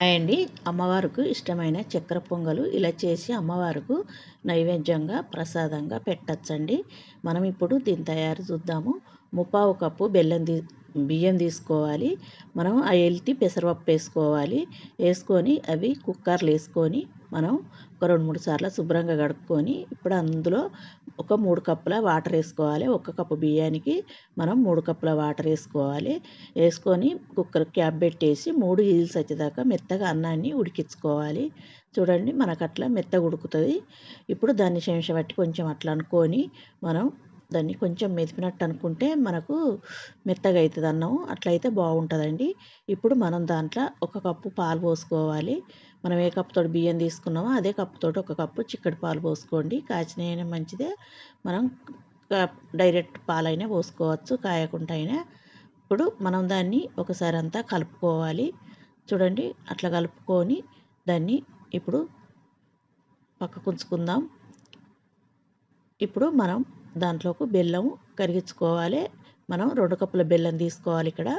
అండి. అమ్మవారికి ఇష్టమైన చక్కెర పొంగలు ఇలా చేసి అమ్మవారికి నైవేద్యంగా ప్రసాదంగా పెట్టచ్చండి. మనం ఇప్పుడు దీని తయారు చూద్దాము. ముప్పావు కప్పు బెల్లం తీ బియ్యం తీసుకోవాలి. మనం ఆ ఎల్తి పెసరపప్పు వేసుకోవాలి. వేసుకొని అవి కుక్కర్లు వేసుకొని మనం ఒక రెండు మూడు సార్లు శుభ్రంగా కడుక్కొని ఇప్పుడు అందులో ఒక మూడు కప్పుల వాటర్ వేసుకోవాలి. ఒక కప్పు బియ్యానికి మనం మూడు కప్పుల వాటర్ వేసుకోవాలి. వేసుకొని కుక్కర్ క్యాప్ పెట్టేసి మూడు ఈల్స్ వచ్చేదాకా మెత్తగా అన్నాన్ని ఉడికించుకోవాలి. చూడండి మనకు అట్లా మెత్తగా ఉడుకుతుంది. ఇప్పుడు దాన్ని శంష పట్టి కొంచెం అట్లా అనుకొని మనం దాన్ని కొంచెం మెదిపినట్టు అనుకుంటే మనకు మెత్తగా అవుతుంది అన్నం. అట్లయితే బాగుంటుందండి. ఇప్పుడు మనం దాంట్లో ఒక కప్పు పాలు పోసుకోవాలి. మనం ఏ కప్పుతో బియ్యం తీసుకున్నామో అదే కప్పుతో ఒక కప్పు చిక్కటి పాలు పోసుకోండి. కాచినైనా మంచిదే. మనం డైరెక్ట్ పాలైనా పోసుకోవచ్చు. కాయకుండా అయినా. ఇప్పుడు మనం దాన్ని ఒకసారి అంతా కలుపుకోవాలి. చూడండి అట్లా కలుపుకొని దాన్ని ఇప్పుడు పక్కకు ఉంచుకుందాం ఇప్పుడు మనం దాంట్లోకి బెల్లం కరిగించుకోవాలి. మనం రెండు కప్పుల బెల్లం తీసుకోవాలి ఇక్కడ.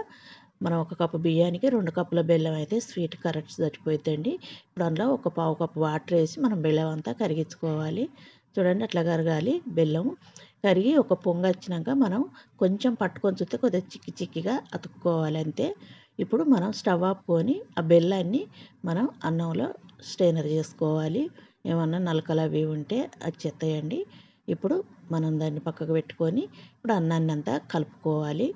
మనం ఒక కప్పు బియ్యానికి రెండు కప్పుల బెల్లం అయితే స్వీట్ కరెక్ట్ సరిపోతుందండి. ఇప్పుడు అందులో ఒక పావు కప్పు వాటర్ వేసి మనం బెల్లం అంతా కరిగించుకోవాలి. చూడండి అట్లా కరగాలి బెల్లం. కరిగి ఒక పొంగ వచ్చినాక మనం కొంచెం పట్టుకొని చూస్తే కొద్దిగా చిక్కి చిక్కిగా అతుక్కోవాలి అంతే. ఇప్పుడు మనం స్టవ్ ఆపుకొని ఆ బెల్లాన్ని మనం అన్నంలో స్టెయినర్ చేసుకోవాలి. ఏమన్నా నలకలు అవి ఉంటే అది చెత్తయండి ఇప్పుడు మనం దాన్ని పక్కకు పెట్టుకొని ఇప్పుడు అన్నాన్ని అంతా కలుపుకోవాలి.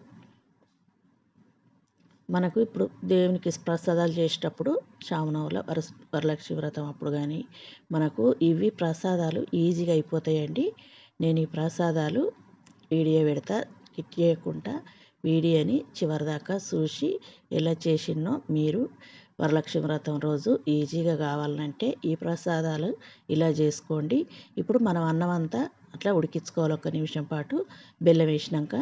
మనకు ఇప్పుడు దేవునికి ప్రసాదాలు చేసేటప్పుడు శ్రావణంలో వర వరలక్ష్మి వ్రతం అప్పుడు కానీ మనకు ఇవి ప్రసాదాలు ఈజీగా అయిపోతాయండి. నేను ఈ ప్రసాదాలు వీడియో పెడతా కిట్ చేయకుండా వీడియోని చివరిదాకా చూసి ఎలా చేసినో మీరు వరలక్ష్మి వ్రతం రోజు ఈజీగా కావాలంటే ఈ ప్రసాదాలు ఇలా చేసుకోండి. ఇప్పుడు మనం అన్నం అంతా అట్లా ఉడికించుకోవాలి ఒక నిమిషం పాటు. బెల్లం వేసినాక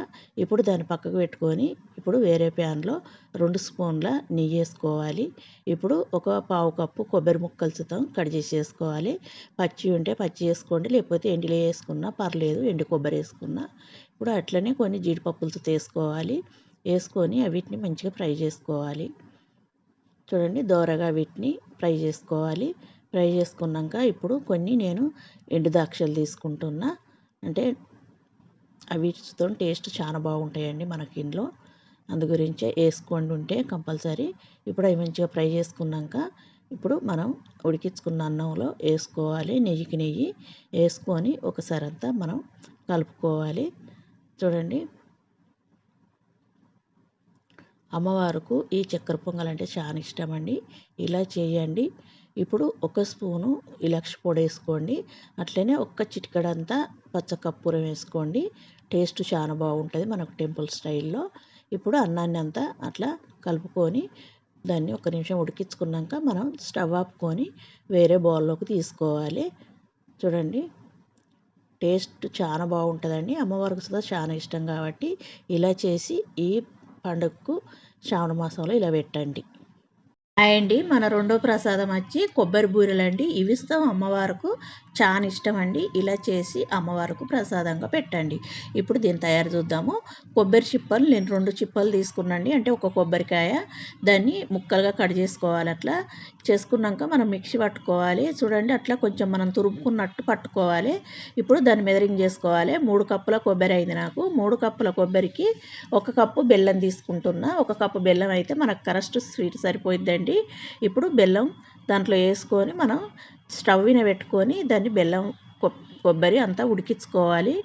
ఇప్పుడు దాన్ని పక్కకు పెట్టుకొని ఇప్పుడు వేరే ప్యాన్లో రెండు స్పూన్ల నెయ్యి వేసుకోవాలి. ఇప్పుడు ఒక పావు కప్పు కొబ్బరి ముక్కలతో కట్ చేసి వేసుకోవాలి పచ్చి ఉంటే పచ్చి వేసుకోండి లేకపోతే ఎండిలో వేసుకున్నా పర్లేదు ఎండి కొబ్బరి వేసుకున్నా. ఇప్పుడు అట్లనే కొన్ని జీడిపప్పులతో తీసుకోవాలి వేసుకొని వీటిని మంచిగా ఫ్రై చేసుకోవాలి. చూడండి దోరగా వీటిని ఫ్రై చేసుకోవాలి. ఫ్రై చేసుకున్నాక ఇప్పుడు కొన్ని నేను ఎండు ద్రాక్షలు తీసుకుంటున్నా. అంటే అవితో టేస్ట్ చాలా బాగుంటాయండి మనకి ఇంట్లో. అందు గురించే వేసుకోండి ఉంటే కంపల్సరీ. ఇప్పుడు అవి మంచిగా ఫ్రై చేసుకున్నాక ఇప్పుడు మనం ఉడికించుకున్న అన్నంలో వేసుకోవాలి. నెయ్యికి నెయ్యి వేసుకొని ఒకసారి అంతా మనం కలుపుకోవాలి. చూడండి. అమ్మవారికి ఈ చక్కెర పొంగల్ అంటే చాలా ఇష్టం అండి ఇలా చేయండి. ఇప్పుడు ఒక స్పూను ఇలాక్ష పొడి వేసుకోండి. అట్లనే ఒక్క చిటికడంతా పచ్చకర్పూరం వేసుకోండి. టేస్ట్ చాలా బాగుంటుంది మనకు టెంపుల్ స్టైల్లో. ఇప్పుడు అన్నాన్ని అంతా అట్లా కలుపుకొని దాన్ని ఒక నిమిషం ఉడికించుకున్నాక మనం స్టవ్ ఆపుకొని వేరే బౌల్లోకి తీసుకోవాలి. చూడండి. టేస్ట్ చాలా బాగుంటుందండి. అమ్మవారికి సుధా చాలా ఇష్టం కాబట్టి ఇలా చేసి ఈ పండుగకు శ్రావణ మాసంలో ఇలా పెట్టండి. అండి మన రెండో ప్రసాదం వచ్చి కొబ్బరి బూరెలు అండి ఇవి ఇస్తాం అమ్మవారికి. చాలా ఇష్టం అండి ఇలా చేసి అమ్మవారికి ప్రసాదంగా పెట్టండి. ఇప్పుడు దీన్ని తయారు చూద్దాము. కొబ్బరి చిప్పలు నేను రెండు చిప్పలు తీసుకున్నాండి అంటే ఒక కొబ్బరికాయ దాన్ని ముక్కలుగా కట్ చేసుకోవాలి అట్లా. చేసుకున్నాక మనం మిక్సీ పట్టుకోవాలి. చూడండి అట్లా కొంచెం మనం తురుపుకున్నట్టు పట్టుకోవాలి. ఇప్పుడు దాన్ని మెదరింగ్ చేసుకోవాలి. మూడు కప్పుల కొబ్బరి అయింది నాకు. మూడు కప్పుల కొబ్బరికి ఒక కప్పు బెల్లం తీసుకుంటున్నా. ఒక కప్పు బెల్లం అయితే మనకు కరెక్ట్ స్వీట్ సరిపోయిద్దండి. ఇప్పుడు బెల్లం దాంట్లో వేసుకొని మనం స్టవ్ మీద పెట్టుకొని దాన్ని బెల్లం కొబ్బరి అంతా ఉడికించుకోవాలి.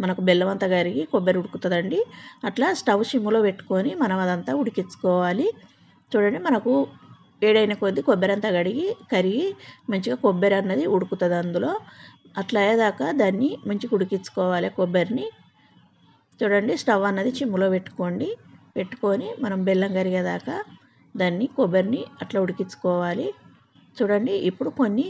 మనకు బెల్లం అంతా కరిగి కొబ్బరి ఉడుకుతుందండి. అట్లా స్టవ్ సిమ్లో పెట్టుకొని మనం అదంతా ఉడికించుకోవాలి. చూడండి మనకు వేడైన కొద్దీ కొబ్బరి అంతా కడిగి కరిగి మంచిగా కొబ్బరి అన్నది ఉడుకుతుంది అందులో. అట్లా అయ్యేదాకా దాన్ని మంచిగా ఉడికించుకోవాలి కొబ్బరిని. చూడండి స్టవ్ అన్నది చిమ్ములో పెట్టుకోండి. పెట్టుకొని మనం బెల్లం కరిగేదాకా దాన్ని కొబ్బరిని అట్లా ఉడికించుకోవాలి. చూడండి ఇప్పుడు కొన్ని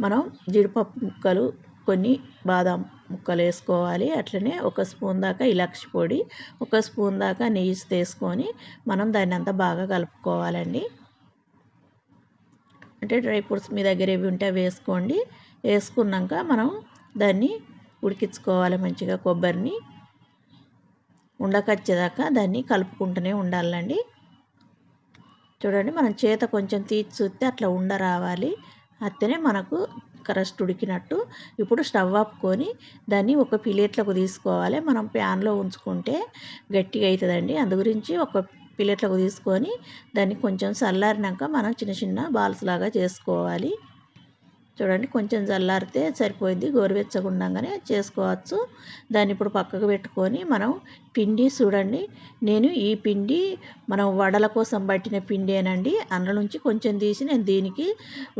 మనం జీడిపప్పు ముక్కలు కొన్ని బాదం ముక్కలు వేసుకోవాలి. అట్లనే ఒక స్పూన్ దాకా ఇలాక్షి పొడి ఒక స్పూన్ దాకా నెయ్యి తీసుకొని మనం దాన్ని అంతా బాగా కలుపుకోవాలండి. అంటే డ్రై ఫ్రూట్స్ మీ దగ్గర ఏవి ఉంటే వేసుకోండి. వేసుకున్నాక మనం దాన్ని ఉడికించుకోవాలి మంచిగా కొబ్బరిని. ఉండకొచ్చేదాకా దాన్ని కలుపుకుంటూనే ఉండాలండి. చూడండి మనం చేత కొంచెం తీసి చూస్తే అట్లా ఉండ రావాలి. అత్తనే మనకు కరెక్ట్ ఉడికినట్టు ఇప్పుడు స్టవ్ ఆపుకొని దాన్ని ఒక ప్లేట్లకు తీసుకోవాలి. మనం ప్యాన్లో ఉంచుకుంటే గట్టిగా అవుతుందండి అందు గురించి ఒక ప్లేట్లకు తీసుకొని దాన్ని కొంచెం చల్లారినాక మనం చిన్న చిన్న బాల్స్ లాగా చేసుకోవాలి. చూడండి కొంచెం చల్లారితే సరిపోయింది. గోరువెచ్చగా ఉండగానే చేసుకోవచ్చు. దాన్ని ఇప్పుడు పక్కకు పెట్టుకొని మనం పిండి చూడండి. నేను ఈ పిండి మనం వడల కోసం పట్టిన పిండేనండి అందులో నుంచి కొంచెం తీసి నేను దీనికి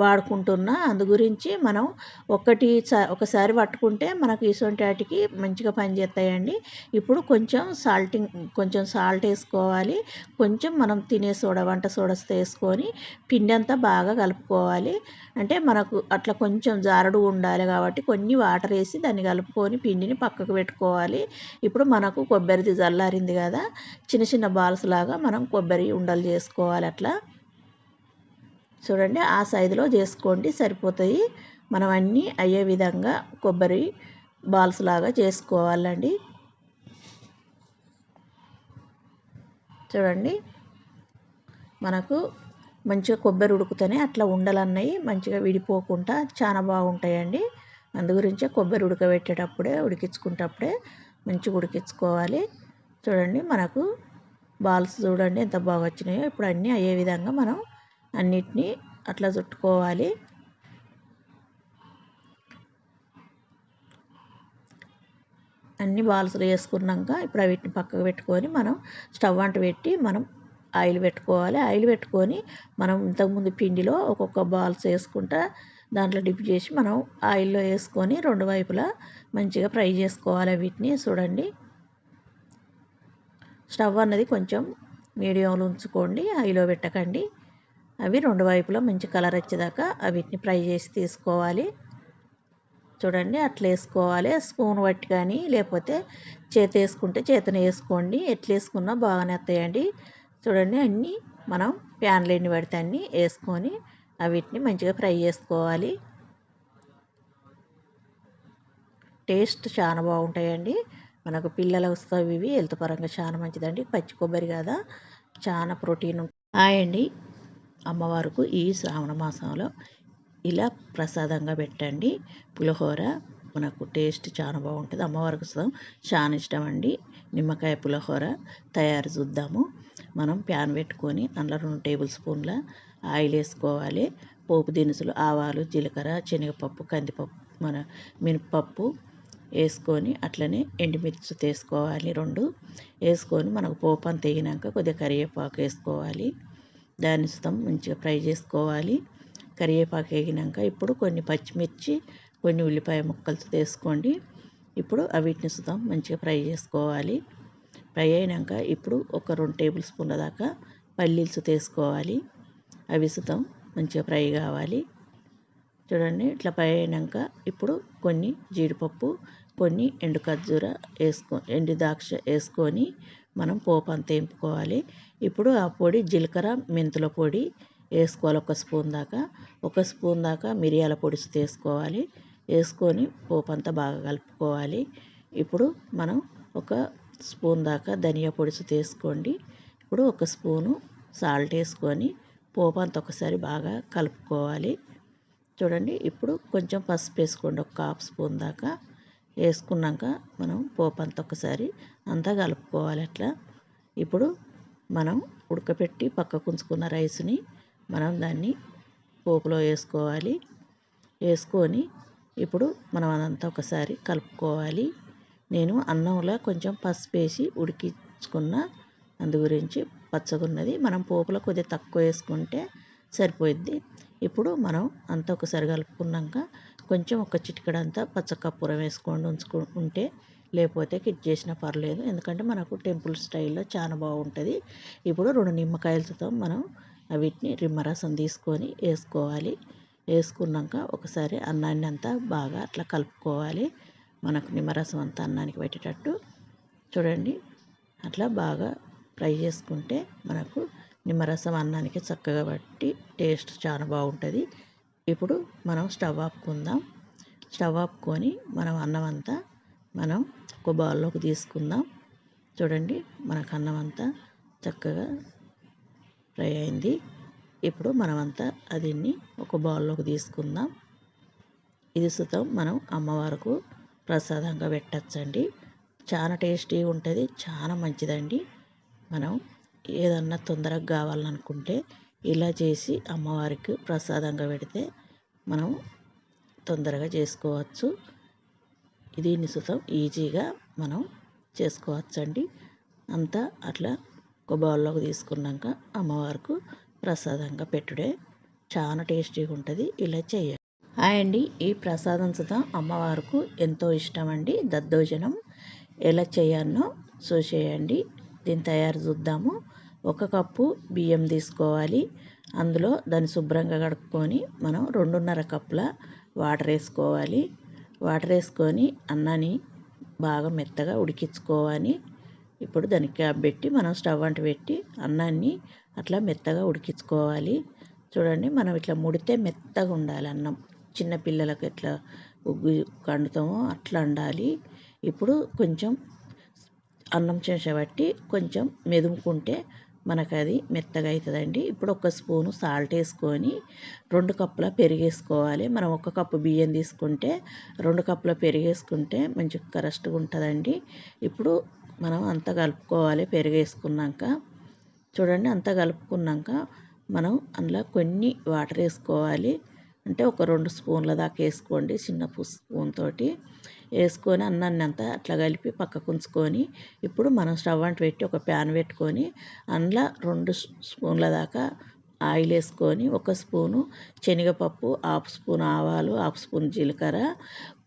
వాడుకుంటున్నా. అందు గురించి మనం ఒకటి ఒకసారి పట్టుకుంటే మనకు ఇటువంటి వాటికి మంచిగా పనిచేస్తాయండి. ఇప్పుడు కొంచెం సాల్టింగ్ కొంచెం సాల్ట్ వేసుకోవాలి. కొంచెం మనం తినే సోడా వంట సోడా వేసుకొని పిండి అంతా బాగా కలుపుకోవాలి. అంటే మనకు అట్లా కొంచెం జారడు ఉండాలి కాబట్టి కొన్ని వాటర్ వేసి దాన్ని కలుపుకొని పిండిని పక్కకు పెట్టుకోవాలి. ఇప్పుడు మనకు కొబ్బరి కొబ్బరిది చల్లారింది కదా చిన్న చిన్న బాల్స్ లాగా మనం కొబ్బరి ఉండలు చేసుకోవాలి అట్లా. చూడండి ఆ సైజులో చేసుకోండి సరిపోతాయి. మనం అన్నీ అయ్యే విధంగా కొబ్బరి బాల్స్ లాగా చేసుకోవాలండి. చూడండి మనకు మంచిగా కొబ్బరి ఉడుకుతూనే అట్లా ఉండలన్నవి మంచిగా విడిపోకుండా చాలా బాగుంటాయండి. అందు గురించే కొబ్బరి ఉడకబెట్టేటప్పుడే ఉడికించుకుంటప్పుడే మంచిగా ఉడికించుకోవాలి. చూడండి మనకు బాల్స్ చూడండి ఎంత బాగా వచ్చినాయో. ఇప్పుడు అన్నీ అయ్యే విధంగా మనం అన్నిటినీ అట్లా చుట్టుకోవాలి. అన్ని బాల్స్ వేసుకున్నాక ఇప్పుడు వీటిని పక్కకు పెట్టుకొని మనం స్టవ్ అంట పెట్టి మనం ఆయిల్ పెట్టుకోవాలి. ఆయిల్ పెట్టుకొని మనం ఇంతకుముందు పిండిలో ఒక్కొక్క బాల్స్ వేసుకుంటా దాంట్లో డిప్ చేసి మనం ఆయిల్లో వేసుకొని రెండు వైపులా మంచిగా ఫ్రై చేసుకోవాలి వీటిని. చూడండి. స్టవ్ అన్నది కొంచెం మీడియంలో ఉంచుకోండి. హైలో పెట్టకండి. అవి రెండు వైపులా మంచి కలర్ వచ్చేదాకా వీటిని ఫ్రై చేసి తీసుకోవాలి. చూడండి అట్లా వేసుకోవాలి. స్పూన్ పట్టి కానీ లేకపోతే చేతి వేసుకుంటే చేతనే వేసుకోండి. ఎట్లా వేసుకున్నా బాగానే వస్తాయండి. చూడండి అన్నీ మనం ప్యాన్లు ఎన్ని పడితే అన్నీ వేసుకొని వీటిని మంచిగా ఫ్రై చేసుకోవాలి. టేస్ట్ చాలా బాగుంటాయండి. మనకు పిల్లలు వస్తాయి ఇవి హెల్త్ పరంగా చాలా మంచిదండి. పచ్చి కొబ్బరి కదా చాలా ప్రోటీన్ అండి. అమ్మవారికి ఈ శ్రావణ మాసంలో ఇలా ప్రసాదంగా పెట్టండి. పులిహోర మనకు టేస్ట్ చాలా బాగుంటుంది. అమ్మవారికి చాలా ఇష్టం అండి నిమ్మకాయ పులిహోర తయారు చూద్దాము. మనం ప్యాన్ పెట్టుకొని అందులో రెండు టేబుల్ స్పూన్ల ఆయిల్ వేసుకోవాలి పోపు దినుసులు ఆవాలు జీలకర్ర శనగపప్పు కందిపప్పు మన మినపప్పు వేసుకొని అట్లనే ఎండుమిర్చి తీసుకోవాలి రెండు. వేసుకొని మనకు పోపు అంత వేగినాక కొద్దిగా కరివేపాకు వేసుకోవాలి. దాన్ని సుతం మంచిగా ఫ్రై చేసుకోవాలి. కరివేపాకు వేగినాక ఇప్పుడు కొన్ని పచ్చిమిర్చి కొన్ని ఉల్లిపాయ ముక్కలు తీసుకోండి ఇప్పుడు వీటిని సుతం మంచిగా ఫ్రై చేసుకోవాలి. ఫ్రై అయినాక ఇప్పుడు ఒక రెండు టేబుల్ స్పూన్ల దాకా పల్లీలు తీసుకోవాలి అవిసుతాం. మంచిగా ఫ్రై కావాలి. చూడండి ఇట్లా ఫ్రై అయినాక ఇప్పుడు కొన్ని జీడిపప్పు కొన్ని ఎండు ఖర్జూర వేసుకో ఎండు ద్రాక్ష వేసుకొని మనం పోపు అంతా వేపుకోవాలి ఇప్పుడు ఆ పొడి జీలకర్ర మెంతుల పొడి వేసుకోవాలి ఒక స్పూన్ దాకా. ఒక స్పూన్ దాకా మిరియాల పొడి వేసుకోవాలి. వేసుకొని పోపు అంతా బాగా కలుపుకోవాలి. ఇప్పుడు మనం ఒక స్పూన్ దాకా ధనియా పొడి తీసుకోండి ఇప్పుడు ఒక స్పూను సాల్ట్ వేసుకొని పోపు ఒకసారి బాగా కలుపుకోవాలి. చూడండి ఇప్పుడు కొంచెం పసుపు వేసుకోండి. ఒక హాఫ్ స్పూన్ దాకా వేసుకున్నాక మనం పోపు ఒకసారి అంతా కలుపుకోవాలి అట్లా. ఇప్పుడు మనం ఉడకపెట్టి పక్కకు ఉంచుకున్న రైస్ని మనం దాన్ని పోపులో వేసుకోవాలి. వేసుకొని ఇప్పుడు మనం అదంతా ఒకసారి కలుపుకోవాలి. నేను అన్నంలో కొంచెం పసుపు వేసి ఉడికించుకున్న అందు గురించి పచ్చగున్నది. మనం పోపులో కొద్దిగా తక్కువ వేసుకుంటే సరిపోయిద్ది. ఇప్పుడు మనం అంతా ఒకసారి కలుపుకున్నాక కొంచెం ఒక చిటికడంతా పచ్చకర్పూరం వేసుకొని ఉంచుకు ఉంటే లేకపోతే కిట్ చేసినా పర్లేదు. ఎందుకంటే మనకు టెంపుల్ స్టైల్లో చాలా బాగుంటుంది. ఇప్పుడు రెండు నిమ్మకాయలతో మనం వీటిని నిమ్మరసం తీసుకొని వేసుకోవాలి. వేసుకున్నాక ఒకసారి అన్నాన్ని అంతా బాగా అట్లా కలుపుకోవాలి. మనకు నిమ్మరసం అంతా అన్నానికి పెట్టేటట్టు. చూడండి అట్లా బాగా ఫ్రై చేసుకుంటే మనకు నిమ్మరసం అన్నానికి చక్కగా పట్టి టేస్ట్ చాలా బాగుంటుంది. ఇప్పుడు మనం స్టవ్ ఆపుకుందాం. స్టవ్ ఆపుకొని మనం అన్నం అంతా మనం ఒక బౌల్లోకి తీసుకుందాం. చూడండి మనకు అన్నం అంతా చక్కగా ఫ్రై అయింది. ఇప్పుడు మనమంతా దీన్ని ఒక బౌల్లోకి తీసుకుందాం. ఇది సుతం మనం అమ్మవారికి ప్రసాదంగా పెట్టచ్చండి. చాలా టేస్టీగా ఉంటుంది చాలా మంచిదండి. మనం ఏదన్నా తొందరగా కావాలనుకుంటే ఇలా చేసి అమ్మవారికి ప్రసాదంగా పెడితే మనం తొందరగా చేసుకోవచ్చు. దీన్ని సుతం ఈజీగా మనం చేసుకోవచ్చండి. అంతా అట్లా ఒక బౌల్లోకి తీసుకున్నాక అమ్మవారికి ప్రసాదంగా పెట్టుడే చాలా టేస్టీగా ఉంటుంది. ఇలా చేయాలి హాయ్ అండి. ఈ ప్రసాదం సుతం అమ్మవారికి ఎంతో ఇష్టం అండి. దద్దోజనం ఎలా చేయాలనో చూసేయండి. దీని తయారు చూద్దాము. ఒక కప్పు బియ్యం తీసుకోవాలి. అందులో దాన్ని శుభ్రంగా కడుక్కొని మనం రెండున్నర కప్పుల వాటర్ వేసుకోవాలి. వాటర్ వేసుకొని అన్నాన్ని బాగా మెత్తగా ఉడికించుకోవాలి. ఇప్పుడు దానికి క్యాప్ పెట్టి మనం స్టవ్ అంట పెట్టి అన్నాన్ని అట్లా మెత్తగా ఉడికించుకోవాలి. చూడండి మనం ఇట్లా ముడితే మెత్తగా ఉండాలి అన్నం. చిన్న పిల్లలకు ఎట్లా ఉగ్గు కండుతామో అట్లా ఉండాలి ఇప్పుడు కొంచెం అన్నం చేసేబట్టి కొంచెం మెదుముకుంటే మనకు అది మెత్తగా అవుతుందండి ఇప్పుడు ఒక స్పూను సాల్ట్ వేసుకొని రెండు కప్పుల పెరుగు వేసుకోవాలి. మనం ఒక కప్పు బియ్యం తీసుకుంటే రెండు కప్పుల పెరుగు వేసుకుంటే మంచి కరెస్ట్గా ఉంటుందండి. ఇప్పుడు మనం అంతా కలుపుకోవాలి పెరుగు వేసుకున్నాక. చూడండి అంతా కలుపుకున్నాక మనం అందులో కొన్ని వాటర్ వేసుకోవాలి. అంటే ఒక రెండు స్పూన్ల దాకా వేసుకోండి చిన్న స్పూన్ తోటి. వేసుకొని అన్నాన్ని అంతా అట్లా కలిపి పక్కకు ఉంచుకొని ఇప్పుడు మనం స్టవ్ అంట పెట్టి ఒక ప్యాన్ పెట్టుకొని అందులో రెండు స్పూన్ల దాకా ఆయిల్ వేసుకొని ఒక స్పూను శనగపప్పు హాఫ్ స్పూన్ ఆవాలు హాఫ్ స్పూన్ జీలకర్ర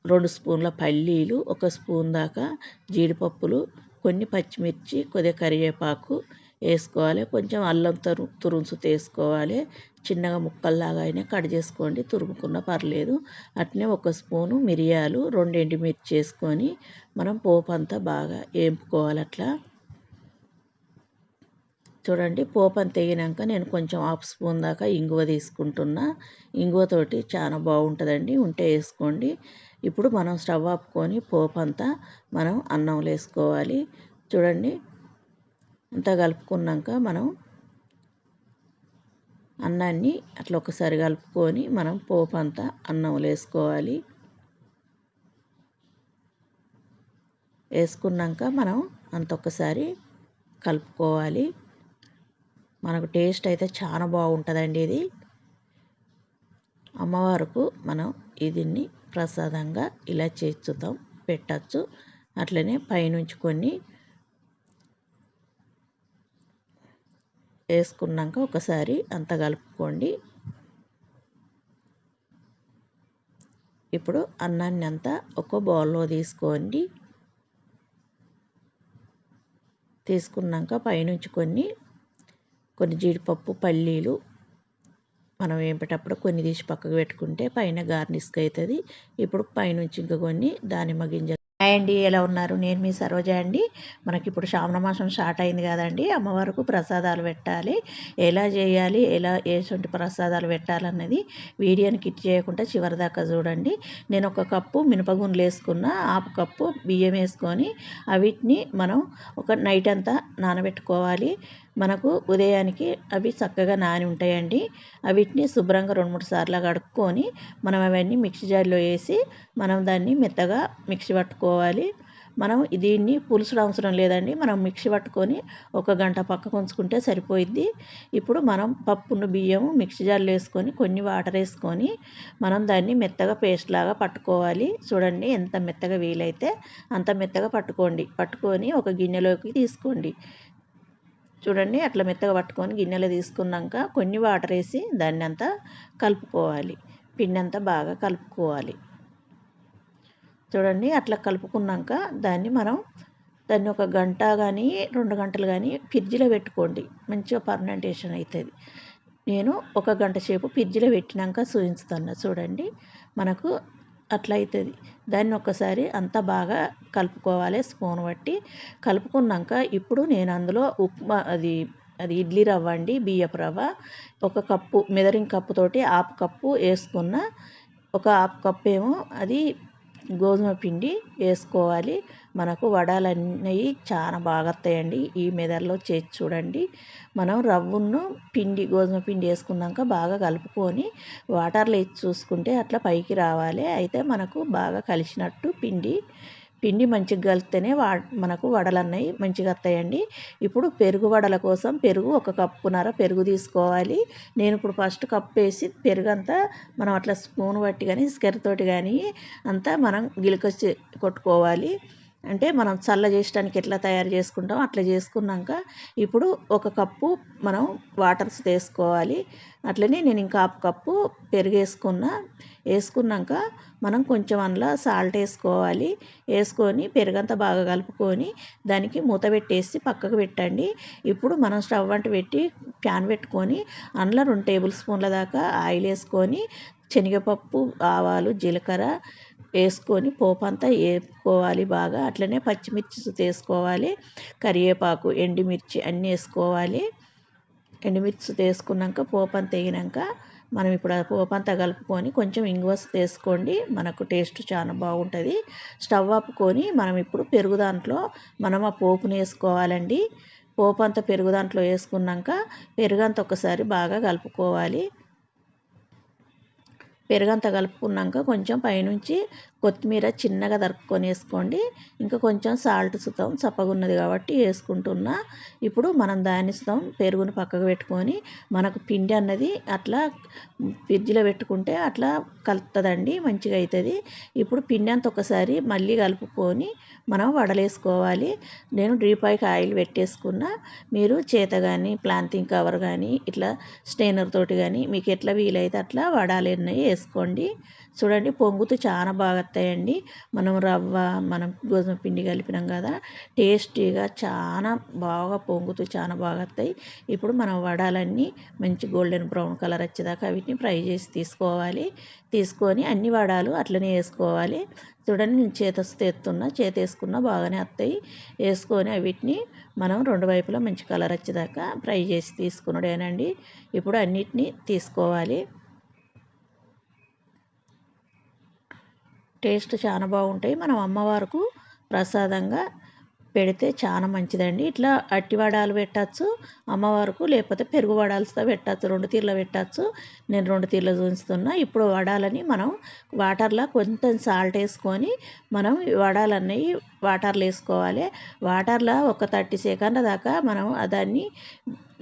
రెండు స్పూన్ల పల్లీలు ఒక స్పూన్ దాకా జీడిపప్పులు కొన్ని పచ్చిమిర్చి కొద్దిగా కరివేపాకు వేసుకోవాలి. కొంచెం అల్లం తరు తురుముసు వేసుకోవాలి చిన్నగా ముక్కల్లాగా అయినా కట్ చేసుకోండి. తురుముకున్న పర్లేదు. అట్నే ఒక స్పూను మిరియాలు రెండు ఎండుమిర్చి వేసుకొని మనం పోపు అంతా బాగా వేపుకోవాలి అట్లా. చూడండి పోపు అంత వేగినాక నేను కొంచెం హాఫ్ స్పూన్ దాకా ఇంగువ తీసుకుంటున్నా. ఇంగువతోటి చాలా బాగుంటుందండి. ఉంటే వేసుకోండి. ఇప్పుడు మనం స్టవ్ ఆపుకొని పోపు అంతా మనం అన్నంలో వేసుకోవాలి. చూడండి అంతా కలుపుకున్నాక మనం అన్నాన్ని అట్లా ఒకసారి కలుపుకొని మనం పోపు అంతా అన్నం వేసుకోవాలి. వేసుకున్నాక మనం అంత ఒక్కసారి కలుపుకోవాలి. మనకు టేస్ట్ అయితే చాలా బాగుంటుందండి ఇది. అమ్మవారుకు మనం దీన్ని ప్రసాదంగా ఇలా చేర్చుతాం పెట్టచ్చు. అట్లనే పైనుంచి కొన్ని వేసుకున్నాక ఒకసారి అంత కలుపుకోండి. ఇప్పుడు అన్నాన్ని అంతా ఒక బౌల్లో తీసుకోండి. తీసుకున్నాక పైనుంచి కొన్ని కొన్ని జీడిపప్పు పల్లీలు మనం వేపేటప్పుడు కొన్ని తీసి పక్కకు పెట్టుకుంటే పైన గార్నిష్గా అవుతుంది. ఇప్పుడు పైనుంచి ఇంకా కొన్ని దానిమ్మ గింజ హాయ్ అండి ఎలా ఉన్నారు? నేను మీ సరోజ అండి. మనకి ఇప్పుడు శ్రావణ మాసం స్టార్ట్ అయింది కదండి. అమ్మవారికి ప్రసాదాలు పెట్టాలి. ఎలా చేయాలి? ఎలా ఏటువంటి ప్రసాదాలు పెట్టాలన్నది వీడియోని కిట్ చేయకుండా చివరి దాకా చూడండి. నేను ఒక కప్పు మినపగుండ్లు వేసుకున్న ఆపు కప్పు బియ్యం వేసుకొని అవిటిని మనం ఒక నైట్ అంతా నానబెట్టుకోవాలి. మనకు ఉదయానికి అవి చక్కగా నాని ఉంటాయండి. వీటిని శుభ్రంగా రెండు మూడు సార్లు కడుక్కొని మనం అవన్నీ మిక్సీ జార్లో వేసి మనం దాన్ని మెత్తగా మిక్సీ పట్టుకోవాలి. మనం దీన్ని పులుసుడు అవసరం లేదండి. మనం మిక్సీ పట్టుకొని ఒక గంట పక్కకు ఉంచుకుంటే సరిపోయిద్ది. ఇప్పుడు మనం పప్పును బియ్యం మిక్సీ జార్లో వేసుకొని కొన్ని వాటర్ వేసుకొని మనం దాన్ని మెత్తగా పేస్ట్ లాగా పట్టుకోవాలి. చూడండి ఎంత మెత్తగా వీలైతే అంత మెత్తగా పట్టుకోండి. పట్టుకొని ఒక గిన్నెలోకి తీసుకోండి. చూడండి అట్లా మెత్తగా పట్టుకొని గిన్నెలో తీసుకున్నాక కొన్ని వాటర్ వేసి దాన్ని అంతా కలుపుకోవాలి. పిండి అంతా బాగా కలుపుకోవాలి. చూడండి అట్లా కలుపుకున్నాక దాన్ని మనం దాన్ని ఒక గంట కానీ రెండు గంటలు కానీ ఫ్రిడ్జ్లో పెట్టుకోండి. మంచిగా పర్మెంటేషన్ అవుతుంది నేను ఒక గంట సేపు ఫ్రిడ్జ్లో పెట్టినాక చూపించుతాను చూడండి మనకు అట్లా అవుతుంది దాన్ని ఒకసారి అంతా బాగా కలుపుకోవాలి. స్పూన్ బట్టి కలుపుకున్నాక ఇప్పుడు నేను అందులో ఉప్మా అది అది ఇడ్లీ రవ్వ అండి బియ్యపు రవ్వ ఒక కప్పు మెదరింగ్ కప్పుతోటి హాఫ్ కప్పు వేసుకున్న ఒక హాఫ్ కప్పు ఏమో అది గోధుమ పిండి వేసుకోవాలి. మనకు వడలు అనేవి చాలా బాగా వస్తాయండి. ఈ మెదడులో చేసి చూడండి. మనం రవ్వను పిండి గోధుమ పిండి వేసుకున్నాక బాగా కలుపుకొని వాటర్లో వేసి చూసుకుంటే అట్లా పైకి రావాలి. అయితే మనకు బాగా కలిసినట్టు పిండి పిండి మంచిగా కలిస్తేనే వా మనకు వడలు అన్నవి మంచిగా వస్తాయండి ఇప్పుడు పెరుగు వడల కోసం పెరుగు ఒక కప్పున్నర పెరుగు తీసుకోవాలి. నేను ఇప్పుడు ఫస్ట్ కప్పు వేసి పెరుగు అంతా మనం అట్లా స్పూన్ బట్టి కానీ స్కెర్తోటి కానీ అంతా మనం గిలకొచ్చి కొట్టుకోవాలి. అంటే మనం చల్ల చేయడానికి ఎట్లా తయారు చేసుకుంటాం అట్లా చేసుకున్నాక ఇప్పుడు ఒక కప్పు మనం వాటర్స్ వేసుకోవాలి అట్లనే నేను ఇంకా హాఫ్ కప్పు పెరుగు వేసుకున్న వేసుకున్నాక మనం కొంచెం అందులో సాల్ట్ వేసుకోవాలి. వేసుకొని పెరుగంతా బాగా కలుపుకొని దానికి మూత పెట్టేసి పక్కకు పెట్టండి. ఇప్పుడు మనం స్టవ్ అంట పెట్టి ప్యాన్ పెట్టుకొని అందులో రెండు టేబుల్ స్పూన్ల దాకా ఆయిల్ వేసుకొని శనగపప్పు ఆవాలు జీలకర్ర వేసుకొని పోపు అంతా వేపుకోవాలి బాగా. అట్లనే పచ్చిమిర్చి వేసుకోవాలి కరివేపాకు ఎండుమిర్చి అన్నీ వేసుకోవాలి. ఎండుమిర్చి వేసుకున్నాక పోపు అంతా వేగినాక మనం ఇప్పుడు ఆ పోపు అంతా కలుపుకొని కొంచెం ఇంగువస్ వేసుకోండి మనకు టేస్ట్ చాలా బాగుంటుంది. స్టవ్ ఆపుకొని మనం ఇప్పుడు పెరుగు దాంట్లో మనం ఆ పోపుని వేసుకోవాలండి. పోపు అంతా పెరుగు దాంట్లో వేసుకున్నాక పెరుగంతా ఒకసారి బాగా కలుపుకోవాలి. పెరుగంతా కలుపుకున్నాక కొంచెం పైనుంచి కొత్తిమీర చిన్నగా దరుక్కొని వేసుకోండి ఇంకా కొంచెం సాల్ట్ సుతం చప్పగున్నది కాబట్టి వేసుకుంటున్నా. ఇప్పుడు మనం దాని సుతం పెరుగుని పక్కకు పెట్టుకొని మనకు పిండి అన్నది అట్లా ఫ్రిడ్జ్లో పెట్టుకుంటే అట్లా కలుపుతుందండి మంచిగా అవుతుంది ఇప్పుడు పిండి అంతా ఒకసారి మళ్ళీ కలుపుకొని మనం వడలేసుకోవాలి. నేను డ్రీపాయికి ఆయిల్ పెట్టేసుకున్న. మీరు చేత కానీ ప్లాంతింగ్ కవర్ కానీ ఇట్లా స్టెయినర్ తోటి కానీ మీకు ఎట్లా వీలైతే అట్లా వడాలు వేసుకోండి. చూడండి పొంగుతూ చాలా బాగా వస్తాయండి మనం రవ్వ మనం గోధుమ పిండి కలిపినాం కదా టేస్టీగా చాలా బాగా పొంగుతూ చాలా బాగా వస్తాయి ఇప్పుడు మనం వడాలన్నీ మంచి గోల్డెన్ బ్రౌన్ కలర్ వచ్చేదాకా వీటిని ఫ్రై చేసి తీసుకోవాలి. తీసుకొని అన్ని వడాలు అట్లనే వేసుకోవాలి. చూడండి నేను చేతస్తే ఎత్తున్నా చేత వేసుకున్నా బాగానే వస్తాయి వేసుకొని వీటిని మనం రెండు వైపులా మంచి కలర్ వచ్చేదాకా ఫ్రై చేసి తీసుకున్నాడేనండి. ఇప్పుడు అన్నిటినీ తీసుకోవాలి. టేస్ట్ చాలా బాగుంటాయి. మనం అమ్మవారికి ప్రసాదంగా పెడితే చాలా మంచిదండి. ఇట్లా అట్టి వడాలు పెట్టచ్చు అమ్మవారికి లేకపోతే పెరుగు వడాలతో పెట్టచ్చు రెండు తీర్ల పెట్టచ్చు. నేను రెండు తీర్ల చూపిస్తున్నా. ఇప్పుడు వడాలని మనం వాటర్లో కొంచెం సాల్ట్ వేసుకొని మనం వడాలన్నీ వాటర్లో వేసుకోవాలి. వాటర్లో ఒక థర్టీ సెకండ్ల దాకా మనం దాన్ని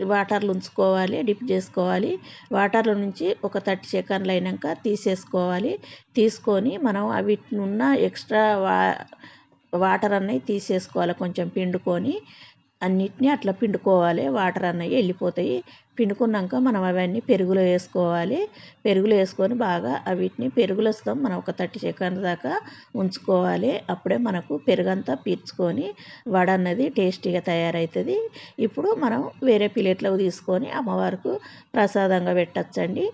వాటర్లో ఉంచుకోవాలి డిప్ చేసుకోవాలి. వాటర్లో నుంచి ఒక థర్టీ సెకండ్లు అయినాక తీసేసుకోవాలి. తీసుకొని మనం వీటిని ఉన్న ఎక్స్ట్రా వా వాటర్ అన్నీ తీసేసుకోవాలి. కొంచెం పిండుకొని అన్నిటినీ అట్లా పిండుకోవాలి. వాటర్ అన్నవి వెళ్ళిపోతాయి. పిండుకున్నాక మనం అవన్నీ పెరుగులో వేసుకోవాలి. పెరుగులో వేసుకొని బాగా వీటిని పెరుగులో వస్తాం. మనం ఒక థర్టీ సెకండ్ దాకా ఉంచుకోవాలి. అప్పుడే మనకు పెరుగంతా పీల్చుకొని వడ అన్నది టేస్టీగా తయారవుతుంది. ఇప్పుడు మనం వేరే ప్లేట్లో తీసుకొని అమ్మవారికి ప్రసాదంగా పెట్టచ్చండి.